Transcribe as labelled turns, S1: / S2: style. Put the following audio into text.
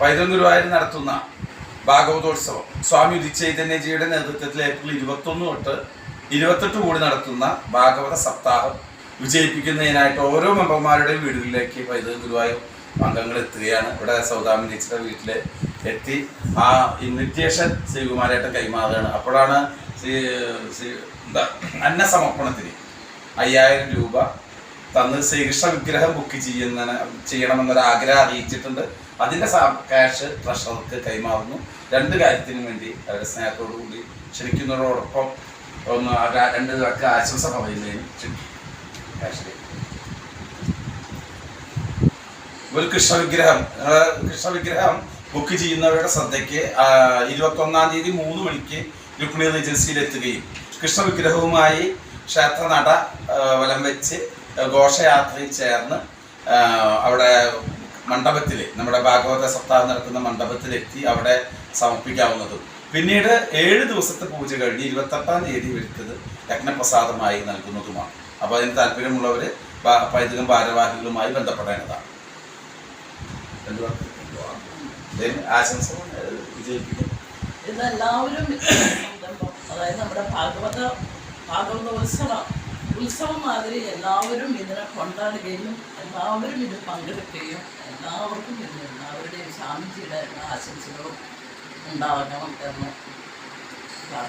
S1: പൈതൃക ഗുരുവായൂർ നടത്തുന്ന ഭാഗവതോത്സവം. സ്വാമി ഉദിച്ചൈതന്യജിയുടെ നേതൃത്വത്തിൽ ഏപ്രിൽ ഇരുപത്തൊന്ന് തൊട്ട് ഇരുപത്തെട്ട് കൂടി നടത്തുന്ന ഭാഗവത സപ്താഹം വിജയിപ്പിക്കുന്നതിനായിട്ട് ഓരോ മെമ്പർമാരുടെയും വീടുകളിലേക്ക് പൈതൃക ഗുരുവായൂർ അംഗങ്ങൾ എത്തുകയാണ്. ഇവിടെ സൗദാമി ടീച്ചറുടെ വീട്ടിൽ എത്തി. ആ ഇൻവിറ്റേഷൻ ശ്രീകുമാരേട്ടൻ കൈമാറുകയാണ്. അപ്പോഴാണ് ശ്രീ ശ്രീ എന്താ അന്നസമർപ്പണത്തിന് അയ്യായിരം രൂപ തന്ന് ശ്രീകൃഷ്ണ വിഗ്രഹം ബുക്ക് ചെയ്യുന്ന ചെയ്യണമെന്നൊരു ആഗ്രഹം അറിയിച്ചിട്ടുണ്ട്. അതിന്റെ ക്യാഷ് ട്രഷറർക്ക് കൈമാറുന്നു. രണ്ട് കാര്യത്തിനും വേണ്ടി അവരുടെ സ്നേഹത്തോടു കൂടി ക്ഷണിക്കുന്നതോടൊപ്പം ഒന്ന് രണ്ട് പേർക്ക് ആശംസ പറയുന്നതിനും ക്ഷണിക്കും ക്യാഷ് ഒരു കൃഷ്ണ വിഗ്രഹം ആ, കൃഷ്ണ വിഗ്രഹം ബുക്ക് ചെയ്യുന്നവരുടെ ശ്രദ്ധയ്ക്ക് ഇരുപത്തൊന്നാം തീയതി മൂന്ന് മണിക്ക് രുക്മിണി ഏജൻസിയിൽ എത്തുകയും കൃഷ്ണ വിഗ്രഹവുമായി ക്ഷേത്രനട വലം വെച്ച് ഘോഷയാത്രയിൽ ചേർന്ന് അവിടെ മണ്ഡപത്തിൽ നമ്മുടെ ഭാഗവത സപ്താഹം നടക്കുന്ന മണ്ഡപത്തിലെത്തി അവിടെ സമർപ്പിക്കാവുന്നതും. പിന്നീട് ഏഴ് ദിവസത്തെ പൂജ കഴിഞ്ഞ് ഇരുപത്തെട്ടാം തീയതി ഇവർക്കത് യജ്ഞപ്രസാദമായി നൽകുന്നതുമാണ്. അപ്പോൾ അതിന് താല്പര്യമുള്ളവർ പൈതൃകം ഭാരവാഹികളുമായി ബന്ധപ്പെടേണ്ടതാണ്. ആശംസ.
S2: സംരംഭം അതായത് നമ്മുടെ ഭാഗവത ഭാഗവത ഉത്സവം ഉത്സവം മാതിരി എല്ലാവരും ഇതിനെ കൊണ്ടാടുകയും എല്ലാവരും ഇത് പങ്കെടുക്കുകയും എല്ലാവർക്കും ഇതിന് എല്ലാവരുടെയും സ്വാമിജിയുടെ എല്ലാ ആശംസകളും ഉണ്ടാകണം എന്ന്